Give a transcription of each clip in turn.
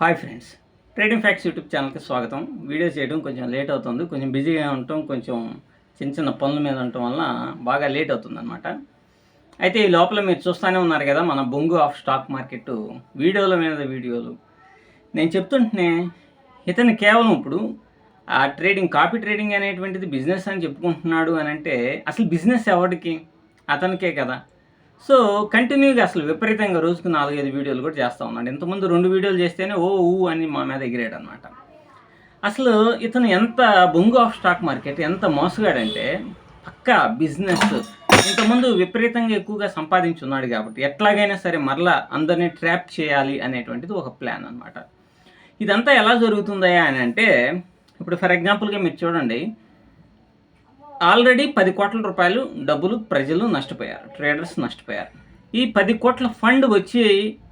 Hi friends. Trading facts YouTube ఛానల్కి స్వాగతం. Video చేయడం కొంచెం లేట్ అవుతుంది. కొంచెం బిజీగా ఉండటం కొంచెం చిన్న చిన్న పనుల మీద ఉండటం వల్ల బాగా లేట్ అవుతుంది అనమాట అయితే ఈ లోపల మీరు చూస్తూనే ఉన్నారు కదా మన బొంగు ఆఫ్ స్టాక్ మార్కెట్ వీడియోల మీద వీడియోలు. నేను చెప్తుంటేనే ఇతను కేవలం ఇప్పుడు ఆ ట్రేడింగ్ కాపీ ట్రేడింగ్ అనేటువంటిది బిజినెస్ అని చెప్పుకుంటున్నాడు అని అంటే అసలు బిజినెస్ ఎవరికి అతనికే కదా. సో కంటిన్యూగా అసలు విపరీతంగా రోజుకు నాలుగైదు వీడియోలు కూడా చేస్తూ ఉన్నాడు. ఇంతకుముందు రెండు వీడియోలు చేస్తేనే ఓ ఊ అని మా మీద ఎగిరాడు అనమాట అసలు ఇతను ఎంత బొంగు ఆఫ్ స్టాక్ మార్కెట్ ఎంత మోసగాడంటే పక్కా బిజినెస్. ఇంతకుముందు విపరీతంగా ఎక్కువగా సంపాదించున్నాడు కాబట్టి ఎట్లాగైనా సరే మరలా అందరినీ ట్రాప్ చేయాలి అనేటువంటిది ఒక ప్లాన్ అనమాట ఇదంతా ఎలా జరుగుతుందా అని అంటే ఇప్పుడు ఫర్ ఎగ్జాంపుల్గా మీరు చూడండి ఆల్రెడీ పది కోట్ల రూపాయలు డబ్బులు ప్రజలు నష్టపోయారు ట్రేడర్స్ నష్టపోయారు. ఈ పది కోట్ల ఫండ్ వచ్చి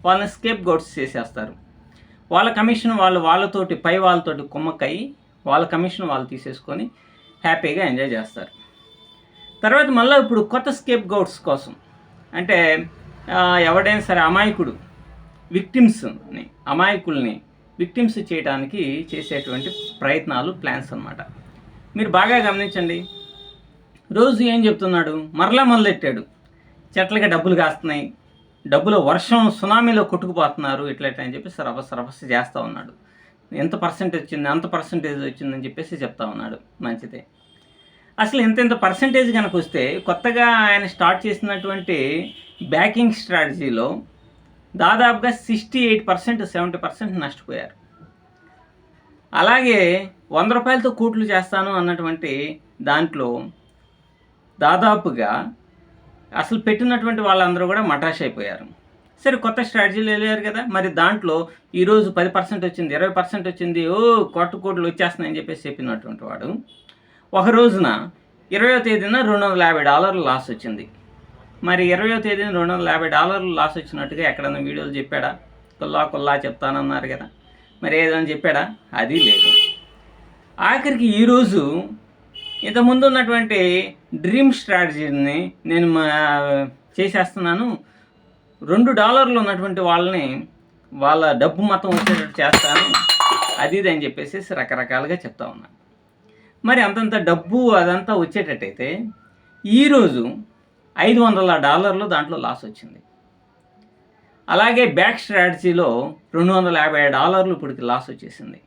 వాళ్ళని స్కేప్ గౌట్స్ చేసేస్తారు. వాళ్ళ కమిషన్ వాళ్ళు వాళ్ళతోటి పై వాళ్ళతోటి కుమ్మక్కయి వాళ్ళ కమిషన్ వాళ్ళు తీసేసుకొని హ్యాపీగా ఎంజాయ్ చేస్తారు. తర్వాత మళ్ళీ ఇప్పుడు కొత్త స్కేప్ గౌట్స్ కోసం అంటే ఎవడైనా సరే అమాయకుడు విక్టిమ్స్ని అమాయకుల్ని విక్టిమ్స్ చేయడానికి చేసేటువంటి ప్రయత్నాలు ప్లాన్స్ అన్నమాట. మీరు బాగా గమనించండి. రోజు ఏం చెప్తున్నాడు? మరలా మొదలెట్టాడు? చెట్లకి డబ్బులు కాస్తున్నాయి. డబ్బులు వర్షం సునామీలో కొట్టుకుపోతున్నారు. ఇట్లట్లా అని చెప్పేసి రభస రభస చేస్తూ ఉన్నాడు. ఎంత పర్సెంటేజ్ వచ్చింది? అంత పర్సెంటేజ్ వచ్చిందని చెప్పేసి చెప్తా ఉన్నాడు. మంచిదే. అసలు ఇంత ఇంత పర్సంటేజ్ కనుక వస్తే కొత్తగా ఆయన స్టార్ట్ చేసినటువంటి బ్యాకింగ్ స్ట్రాటజీలో దాదాపుగా sixty eight percent seventy percent నష్టపోయారు. అలాగే వంద రూపాయలతో కూట్లు చేస్తాను అన్నటువంటి దాంట్లో దాదాపుగా అసలు పెట్టినటువంటి వాళ్ళందరూ కూడా మటాష్ అయిపోయారు. సరే కొత్త స్ట్రాటజీలు వెళ్ళారు కదా మరి దాంట్లో ఈరోజు పది పర్సెంట్ వచ్చింది ఇరవై పర్సెంట్ వచ్చింది ఓ కొట్టు కోట్లు వచ్చేస్తున్నాయని చెప్పేసి చెప్పినటువంటి వాడు ఒక రోజున ఇరవయో తేదీన రెండు వందల యాభై డాలర్లు లాస్ వచ్చింది. మరి ఇరవయో తేదీన రెండు వందల యాభై డాలర్లు లాస్ వచ్చినట్టుగా ఎక్కడన్నా వీడియోలు చెప్పాడా? కుల్లా కుల్లా చెప్తానన్నారు కదా. మరి ఏదైనా చెప్పాడా? అది లేదు. ఆఖరికి ఈరోజు ఇంతకుముందు ఉన్నటువంటి డ్రీమ్ స్ట్రాటజీని నేను మా- చేసేస్తున్నాను. రెండు డాలర్లు ఉన్నటువంటి వాళ్ళని వాళ్ళ డబ్బు మొత్తం వచ్చేటట్టు చేస్తాను. అది ఇది అని చెప్పేసి రకరకాలుగా చెప్తా ఉన్నాను మరి అంతంత డబ్బు అదంతా వచ్చేటట్టయితే ఈరోజు ఐదు వందల డాలర్లు దాంట్లో లాస్ వచ్చింది. అలాగే బ్యాక్ స్ట్రాటజీలో రెండు వందల యాభై డాలర్లు ఇప్పటికి లాస్ వచ్చేసింది.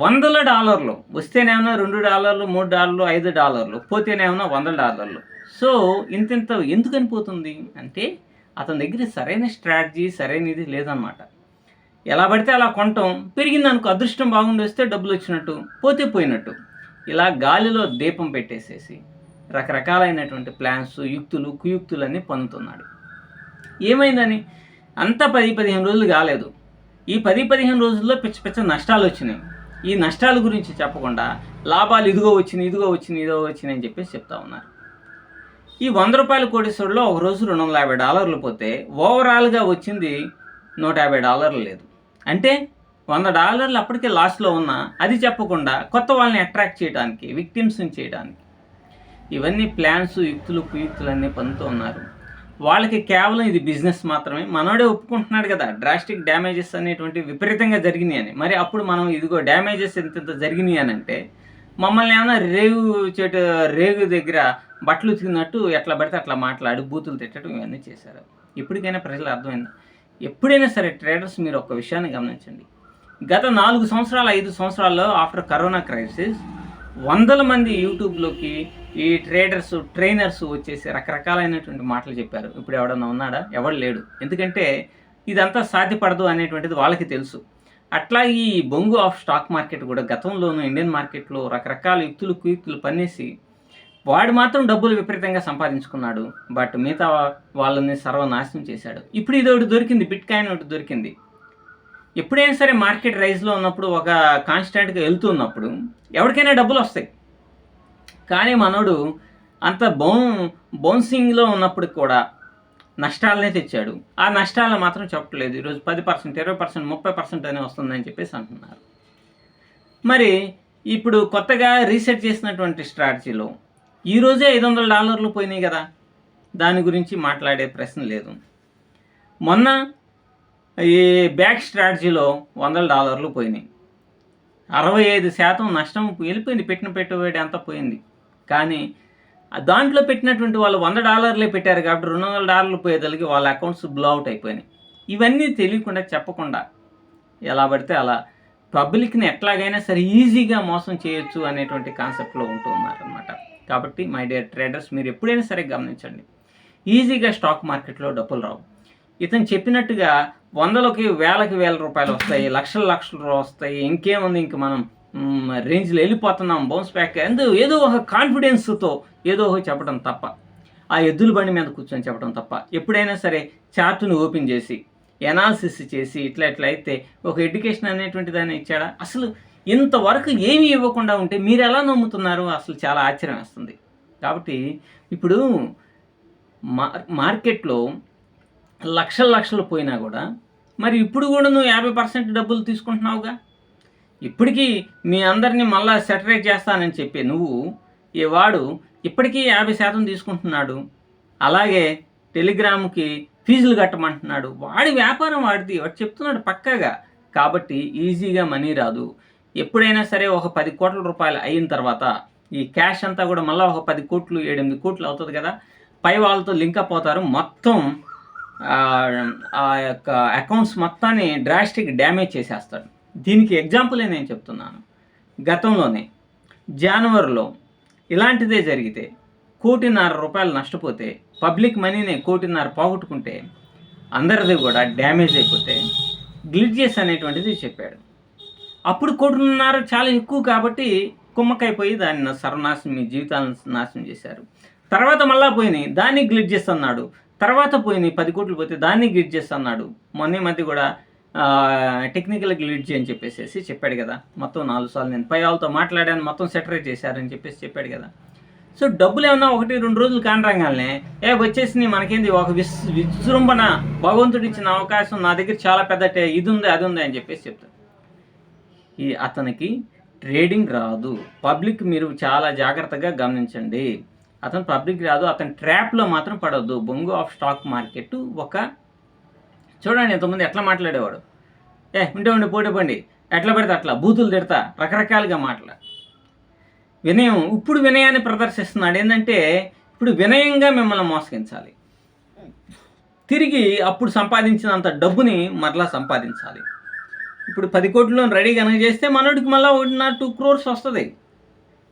వందల డాలర్లు. వస్తేనేమన్నా రెండు డాలర్లు మూడు డాలర్లు ఐదు డాలర్లు పోతేనేమన్నా వందల డాలర్లు. సో ఇంత ఇంత పోతుంది అంటే అతని దగ్గర సరైన స్ట్రాటజీ సరైనది లేదనమాట ఎలా పడితే అలా కొంటాం. పెరిగింది అనుకో అదృష్టం బాగుండి వస్తే డబ్బులు వచ్చినట్టు పోతే పోయినట్టు. ఇలా గాలిలో దీపం పెట్టేసేసి రకరకాలైనటువంటి ప్లాన్స్ యుక్తులు కుయుక్తులన్నీ పొందుతున్నాడు. ఏమైందని? అంతా పది పదిహేను రోజులు కాలేదు. ఈ పది పదిహేను రోజుల్లో పిచ్చ పిచ్చ నష్టాలు వచ్చినాయి. ఈ నష్టాల గురించి చెప్పకుండా లాభాలు ఇదిగో వచ్చింది ఇదిగో వచ్చింది ఇదిగో వచ్చింది అని చెప్పేసి చెప్తా ఉన్నారు. ఈ వంద రూపాయల కోటేశ్వరులో ఒక రోజు రెండు వందల యాభై డాలర్లు పోతే ఓవరాల్గా వచ్చింది నూట యాభై డాలర్లు లేదు. అంటే వంద డాలర్లు అప్పటికే లాస్ట్లో ఉన్నా అది చెప్పకుండా కొత్త వాళ్ళని అట్రాక్ట్ చేయడానికి విక్టిమ్స్ని చేయడానికి. ఇవన్నీ ప్లాన్స్ యుక్తులు కుయుక్తులన్నీ పొందుతూ ఉన్నారు. వాళ్ళకి కేవలం ఇది బిజినెస్ మాత్రమే. మనోడే ఒప్పుకుంటున్నాడు కదా డ్రాస్టిక్ డ్యామేజెస్ అనేటువంటి విపరీతంగా జరిగినాయి అని. మరి అప్పుడు మనం ఇదిగో డ్యామేజెస్ ఎంత ఎంత జరిగినాయి అని అంటే మమ్మల్ని ఏమైనా రేగు చెట్టు రేగు దగ్గర బట్టలు ఉతికినట్టు ఎట్లా పడితే అట్లా మాట్లాడి బూతులు తిట్టడం ఇవన్నీ చేశారు. ఇప్పటికైనా ప్రజలు అర్థమైందా? ఎప్పుడైనా సరే ట్రేడర్స్ మీరు ఒక విషయాన్ని గమనించండి. గత నాలుగు సంవత్సరాలు ఐదు సంవత్సరాల్లో ఆఫ్టర్ కరోనా క్రైసిస్ వందల మంది యూట్యూబ్లోకి ఈ ట్రేడర్స్ ట్రైనర్స్ వచ్చేసి రకరకాలైనటువంటి మాటలు చెప్పారు. ఇప్పుడు ఎవడన్నా ఉన్నాడా? ఎవడు లేడు. ఎందుకంటే ఇదంతా సాధ్యపడదు అనేటువంటిది వాళ్ళకి తెలుసు. అట్లా ఈ బొంగు ఆఫ్ స్టాక్ మార్కెట్ కూడా గతంలోనూ ఇండియన్ మార్కెట్లో రకరకాల యుక్తులు కుయుక్తులు పన్నేసి వాడు మాత్రం డబ్బులు విపరీతంగా సంపాదించుకున్నాడు. బట్ మిగతా వాళ్ళని సర్వనాశనం చేశాడు. ఇప్పుడు ఇది ఒకటి దొరికింది బిట్ కాయిన్ ఒకటి దొరికింది. ఎప్పుడైనా సరే మార్కెట్ రైజ్లో ఉన్నప్పుడు ఒక కాన్స్టెంట్గా వెళ్తూ ఉన్నప్పుడు ఎవరికైనా డబ్బులు వస్తాయి. కానీ మనోడు అంత బౌన్ బౌన్సింగ్లో ఉన్నప్పుడు కూడా నష్టాలనే తెచ్చాడు. ఆ నష్టాలను మాత్రం చెప్పట్లేదు ఈరోజు పది పర్సెంట్ ఇరవై పర్సెంట్ ముప్పై పర్సెంట్ అనే వస్తుందని చెప్పేసి అంటున్నారు. మరి ఇప్పుడు కొత్తగా రీసెట్ చేసినటువంటి స్ట్రాటజీలో ఈరోజే ఐదు వందల డాలర్లు పోయినాయి కదా? దాని గురించి మాట్లాడే ప్రశ్న లేదు. మొన్న ఈ బ్యాక్ స్ట్రాటజీలో వందల డాలర్లు పోయినాయి. అరవై ఐదు శాతం నష్టం వెళ్ళిపోయింది. పెట్టిన పెట్టుబడి అంతా పోయింది. కానీ దాంట్లో పెట్టినటువంటి వాళ్ళు వంద డాలర్లే పెట్టారు కాబట్టి రెండు వందల డాలర్లు పోయేదలికి వాళ్ళ అకౌంట్స్ బ్లో అవుట్ అయిపోయినాయి. ఇవన్నీ తెలియకుండా చెప్పకుండా ఎలా పడితే అలా పబ్లిక్ని ఎట్లాగైనా సరే ఈజీగా మోసం చేయొచ్చు అనేటువంటి కాన్సెప్ట్లో ఉంటూ ఉన్నారనమాట కాబట్టి మై డియర్ ట్రేడర్స్ మీరు ఎప్పుడైనా సరే గమనించండి. ఈజీగా స్టాక్ మార్కెట్లో డబ్బులు రావు. ఇతను చెప్పినట్టుగా వందలకి వేలకి వేల రూపాయలు వస్తాయి లక్షల లక్షలు వస్తాయి ఇంకేముంది ఇంక మనం రేంజ్లో వెళ్ళిపోతున్నాం బౌన్స్ బ్యాక్ అందు ఏదో ఒక కాన్ఫిడెన్స్తో ఏదో ఒక చెప్పడం తప్ప ఆ ఎద్దుల బండి మీద కూర్చొని చెప్పడం తప్ప ఎప్పుడైనా సరే చార్ట్ని ఓపెన్ చేసి ఎనాలిసిస్ చేసి ఇట్లా ఇట్లా అయితే ఒక ఎడ్యుకేషన్ అనేటువంటి దాన్ని ఇచ్చాడా? అసలు ఇంతవరకు ఏమీ ఇవ్వకుండా ఉంటే మీరు ఎలా నమ్ముతున్నారు? అసలు చాలా ఆశ్చర్యం వేస్తుంది. కాబట్టి ఇప్పుడు మా మార్కెట్లో లక్షల లక్షలు పోయినా కూడా మరి ఇప్పుడు కూడా నువ్వు యాభై పర్సెంట్ డబ్బులు తీసుకుంటున్నావుగా? ఇప్పటికీ మీ అందరినీ మళ్ళా సెటరేట్ చేస్తానని చెప్పి నువ్వు ఈ వాడు ఇప్పటికీ యాభై శాతం తీసుకుంటున్నాడు. అలాగే టెలిగ్రామ్కి ఫీజులు కట్టమంటున్నాడు. వాడి వ్యాపారం వాడిది. వాడు చెప్తున్నాడు పక్కాగా. కాబట్టి ఈజీగా మనీ రాదు. ఎప్పుడైనా సరే ఒక పది కోట్ల రూపాయలు అయిన తర్వాత ఈ క్యాష్ అంతా కూడా మళ్ళీ ఒక పది కోట్లు ఏడెనిమిది కోట్లు అవుతుంది కదా. పై వాళ్ళతో లింక్ అప్ అవుతారు. మొత్తం ఆ, ఆ యొక్క అకౌంట్స్ మొత్తాన్ని డ్రాస్టిక్ డ్యామేజ్ చేసేస్తాడు. దీనికి ఎగ్జాంపులే నేను చెప్తున్నాను. గతంలోనే జనవరిలో ఇలాంటిదే జరిగితే కోటిన్నర రూపాయలు నష్టపోతే పబ్లిక్ మనీని కోటిన్నర పోగొట్టుకుంటే అందరిది కూడా డ్యామేజ్ అయిపోతే గ్లిడ్జెస్ అనేటువంటిది చెప్పాడు. అప్పుడు కోటిన్నర చాలా ఎక్కువ కాబట్టి కుమ్మకైపోయి దాన్ని సర్వనాశనం మీ జీవితాలను నాశనం చేశారు. తర్వాత మళ్ళా పోయినాయి దాన్ని గ్లిడ్జెస్ అన్నాడు. తర్వాత పోయినాయి పది కోట్లు పోతే దాన్ని గ్లిడ్జెస్ అన్నాడు. మొన్న మధ్య కూడా టెక్నికల్ గ్లిడ్జీ అని చెప్పేసి చెప్పాడు కదా. మొత్తం నాలుగు సార్లు నేను పై వాళ్ళతో మాట్లాడాను మొత్తం సెటరేట్ చేశారని చెప్పేసి చెప్పాడు కదా. సో డబ్బులు ఏమన్నా ఒకటి రెండు రోజులు కానరంగానే ఏ వచ్చేసి మనకేంది? ఒక విస్ విజృంభణ భగవంతుడు ఇచ్చిన అవకాశం నా దగ్గర చాలా పెద్ద ఇది ఉంది అది ఉంది అని చెప్పేసి చెప్తాను ఈ అతనికి ట్రేడింగ్ రాదు. పబ్లిక్ మీరు చాలా జాగ్రత్తగా గమనించండి. అతను పబ్లిక్ రాదు. అతని ట్రాప్లో మాత్రం పడవద్దు బొంగు ఆఫ్ స్టాక్ మార్కెట్ ఒక చూడండి ఇంతకుముందు ఎట్లా మాట్లాడేవాడు? ఏ ఉంటే ఉండి పోటీపండి ఎట్లా పడితే అట్లా. బూతులు తిడతా రకరకాలుగా మాట్లా. వినయం ఇప్పుడు వినయాన్ని ప్రదర్శిస్తున్నాడు. ఏంటంటే ఇప్పుడు వినయంగా మిమ్మల్ని మోసగించాలి. తిరిగి అప్పుడు సంపాదించినంత డబ్బుని మరలా సంపాదించాలి. ఇప్పుడు పది కోట్లు రెడీ కనుక చేస్తే మనోడికి మళ్ళీ ఒకటిన్నర టూ క్రోర్స్ వస్తుంది.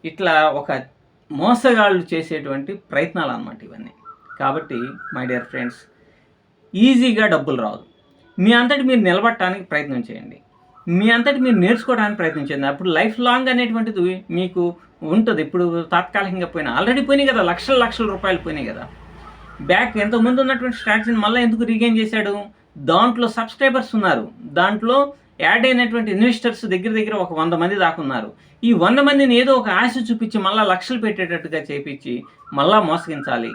ఇట్లా ఒక మోసగాళ్ళు చేసేటువంటి ప్రయత్నాలు అన్నమాట ఇవన్నీ. కాబట్టి మై డియర్ ఫ్రెండ్స్ ఈజీగా డబ్బులు రాదు. మీ అంతటి మీరు నిలబడటానికి ప్రయత్నం చేయండి. మీ అంతటి మీరు నేర్చుకోవడానికి ప్రయత్నం చేయండి. అప్పుడు లైఫ్ లాంగ్ అనేటువంటిది మీకు ఉంటుంది. ఇప్పుడు తాత్కాలికంగా పోయినా ఆల్రెడీ పోయినాయి కదా లక్షల లక్షల రూపాయలు పోయినాయి కదా. బ్యాక్ ఎంతమంది ఉన్నటువంటి స్ట్రాటజీని మళ్ళీ ఎందుకు రీగైన్ చేశాడు? దాంట్లో సబ్స్క్రైబర్స్ ఉన్నారు. దాంట్లో యాడ్ అయినటువంటి ఇన్వెస్టర్స్ దగ్గర దగ్గర ఒక వంద మంది దాకా ఉన్నారు. ఈ వంద మందిని ఏదో ఒక ఆశ చూపించి మళ్ళీ లక్షలు పెట్టేటట్టుగా చేపించి మళ్ళీ మోసగించాలి.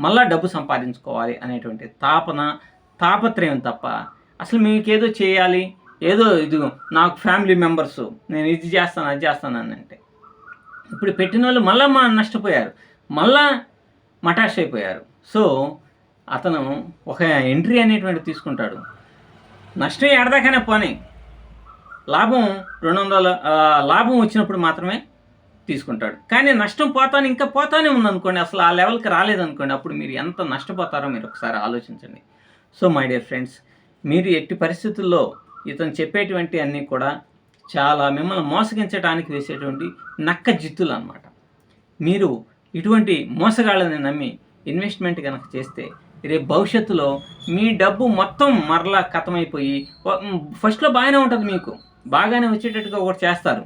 మళ్ళా డబ్బు సంపాదించుకోవాలి అనేటువంటి తాపన తాపత్రయం తప్ప అసలు మీకేదో చేయాలి ఏదో ఇది నాకు ఫ్యామిలీ మెంబర్స్ నేను ఇది చేస్తాను అది చేస్తాను అని అంటే. ఇప్పుడు పెట్టిన వాళ్ళు మళ్ళీ మా నష్టపోయారు మళ్ళా మటాష్ అయిపోయారు. సో అతను ఒక ఎంట్రీ అనేటువంటి తీసుకుంటాడు. నష్టం ఏడదాకనే పోనీ. లాభం రెండు వందల లాభం వచ్చినప్పుడు మాత్రమే తీసుకుంటాడు. కానీ నష్టం పోతాను ఇంకా పోతానే ఉందనుకోండి అసలు ఆ లెవెల్కి రాలేదనుకోండి. అప్పుడు మీరు ఎంత నష్టపోతారో మీరు ఒకసారి ఆలోచించండి. సో మై డియర్ ఫ్రెండ్స్ మీరు ఎట్టి పరిస్థితుల్లో ఇతను చెప్పేటువంటి అన్నీ కూడా చాలా మిమ్మల్ని మోసగించడానికి వేసేటువంటి నక్క జిత్తులు అన్నమాట మీరు ఇటువంటి మోసగాళ్ళని నమ్మి ఇన్వెస్ట్మెంట్ కనుక చేస్తే రేపు భవిష్యత్తులో మీ డబ్బు మొత్తం మరలా కథమైపోయి ఫస్ట్లో బాగానే ఉంటుంది మీకు. బాగానే వచ్చేటట్టుగా ఒకటి చేస్తారు.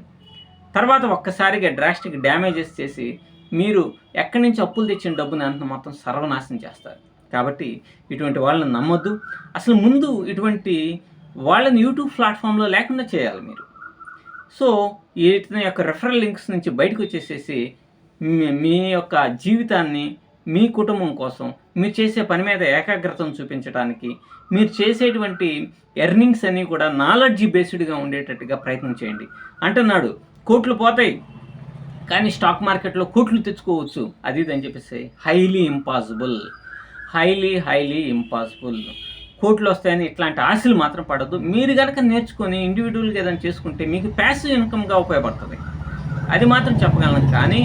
తర్వాత ఒక్కసారిగా డ్రాస్టిక్ డ్యామేజెస్ చేసి మీరు ఎక్కడి నుంచి అప్పులు తెచ్చిన డబ్బుని అంత మొత్తం సర్వనాశనం చేస్తారు. కాబట్టి ఇటువంటి వాళ్ళని నమ్మొద్దు. అసలు ముందు ఇటువంటి వాళ్ళని యూట్యూబ్ ప్లాట్ఫామ్లో లేకుండా చేయాలి మీరు. సో ఇతని యొక్క రెఫరల్ లింక్స్ నుంచి బయటకు వచ్చేసేసి మీ- యొక్క జీవితాన్ని మీ కుటుంబం కోసం మీరు చేసే పని మీద ఏకాగ్రతను చూపించడానికి మీరు చేసేటువంటి ఎర్నింగ్స్ అన్నీ కూడా నాలెడ్జ్ బేస్డ్గా ఉండేటట్టుగా ప్రయత్నం చేయండి. అంటున్నాడు కోట్లు పోతాయి. కానీ స్టాక్ మార్కెట్లో కోట్లు తెచ్చుకోవచ్చు. అది ఇది అని చెప్పేసి highly impossible. Highly highly impossible. కోట్లు వస్తాయని ఇట్లాంటి ఆశలు మాత్రం పడద్దు. మీరు కనుక నేర్చుకొని ఇండివిజువల్గా ఏదైనా చేసుకుంటే మీకు ప్యాసివ్ ఇన్కమ్గా ఉపయోగపడుతుంది. అది మాత్రం చెప్పగలను. కానీ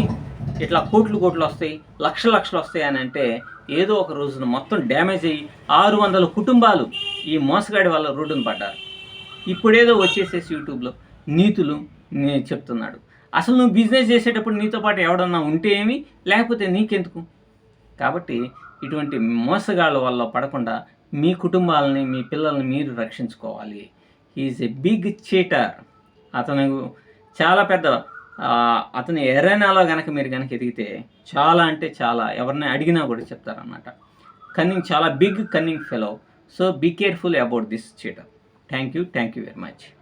ఇట్లా కోట్లు కోట్లు వస్తాయి లక్ష లక్షలు వస్తాయి అని అంటే ఏదో ఒక రోజున మొత్తం డ్యామేజ్ అయ్యి ఆరు వందల కుటుంబాలు ఈ మోసగాడి వల్ల రోడ్డును పడ్డారు. ఇప్పుడేదో వచ్చేసేసి యూట్యూబ్లో నీతులు చెప్తున్నాడు. అసలు నువ్వు బిజినెస్ చేసేటప్పుడు నీతో పాటు ఎవడన్నా ఉంటే ఏమి? లేకపోతే నీకెందుకు? కాబట్టి ఇటువంటి మోసగాళ్ళ వల్ల పడకుండా మీ కుటుంబాలని మీ పిల్లల్ని మీరు రక్షించుకోవాలి. ఈజ్ ఎ బిగ్ చీటర్ అతను చాలా పెద్ద అతని ఎరైనాలో కనుక మీరు కనుక ఎదిగితే చాలా అంటే చాలా ఎవరిని అడిగినా కూడా చెప్తారన్నమాట. కన్నింగ్ చాలా big cunning fellow so be careful about this cheater thank you thank you very much